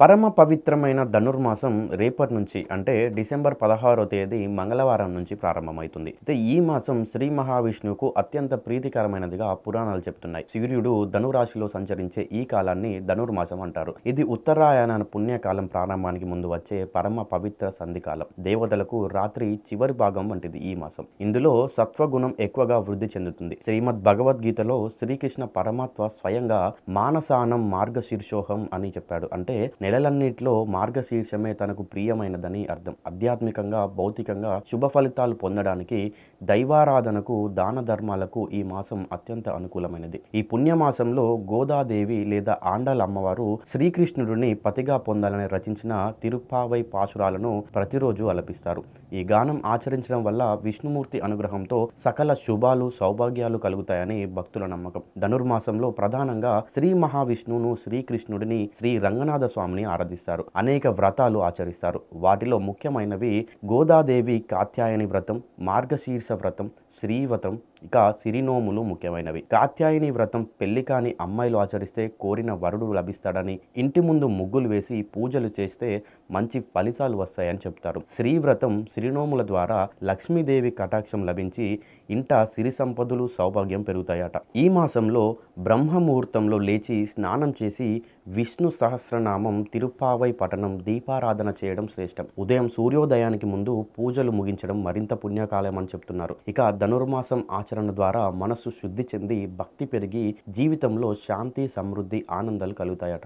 పరమ పవిత్రమైన ధనుర్మాసం రేపటి నుంచి అంటే డిసెంబర్ పదహారో తేదీ మంగళవారం నుంచి ప్రారంభమవుతుంది. అయితే ఈ మాసం శ్రీ మహావిష్ణువుకు అత్యంత ప్రీతికరమైనదిగా పురాణాలు చెప్తున్నాయి. సూర్యుడు ధనురాశిలో సంచరించే ఈ కాలాన్ని ధనుర్మాసం అంటారు. ఇది ఉత్తరాయణ పుణ్యకాలం ప్రారంభానికి ముందు వచ్చే పరమ పవిత్ర సంధికాలం దేవతలకు రాత్రి చివరి భాగం వంటిది ఈ మాసం. ఇందులో సత్వగుణం ఎక్కువగా వృద్ధి చెందుతుంది. శ్రీమద్ భగవద్గీతలో శ్రీకృష్ణ పరమాత్మ స్వయంగా మానసానం మార్గశీర్షోహం అని చెప్పాడు. అంటే నెలలన్నింటిలో మార్గశీర్షమే తనకు ప్రియమైనదని అర్థం. ఆధ్యాత్మికంగా భౌతికంగా శుభ ఫలితాలు పొందడానికి దైవారాధనకు దాన ధర్మాలకు ఈ మాసం అత్యంత అనుకూలమైనది. ఈ పుణ్యమాసంలో గోదాదేవి లేదా ఆండాల అమ్మవారు శ్రీకృష్ణుడిని పతిగా పొందాలని రచించిన తిరుప్పావై పాశురాలను ప్రతిరోజు అలపిస్తారు. ఈ గానం ఆచరించడం వల్ల విష్ణుమూర్తి అనుగ్రహంతో సకల శుభాలు సౌభాగ్యాలు కలుగుతాయని భక్తుల నమ్మకం. ధనుర్మాసంలో ప్రధానంగా శ్రీ మహావిష్ణువును శ్రీకృష్ణుడిని శ్రీ రంగనాథ స్వామిని ఆరాధిస్తారు. అనేక వ్రతాలు ఆచరిస్తారు. వాటిలో ముఖ్యమైనవి గోదాదేవి కాత్యాయని వ్రతం మార్గశీర్ష వ్రతం శ్రీవ్రతం ఇక సిరినోములు ముఖ్యమైనవి. కాత్యాయని వ్రతం పెళ్ళి కాని అమ్మాయిలు ఆచరిస్తే కోరిన వరుడు లభిస్తాడని ఇంటి ముందు ముగ్గులు వేసి పూజలు చేస్తే మంచి ఫలితాలు వస్తాయని చెప్తారు. శ్రీ వ్రతం సిరినోముల ద్వారా లక్ష్మీదేవి కటాక్షం లభించి ఇంట సిరి సంపదలు సౌభాగ్యం పెరుగుతాయట. ఈ మాసంలో బ్రహ్మముహూర్తంలో లేచి స్నానం చేసి విష్ణు సహస్రనామం తిరుప్పావై పఠనం దీపారాధన చేయడం శ్రేష్టం. ఉదయం సూర్యోదయానికి ముందు పూజలు ముగించడం మరింత పుణ్యకాలం అని చెప్తున్నారు. ఇక ధనుర్మాసం ఆచరణ ద్వారా మనస్సు శుద్ధి చెంది భక్తి పెరిగి జీవితంలో శాంతి సమృద్ధి ఆనందాలు కలుగుతాయట.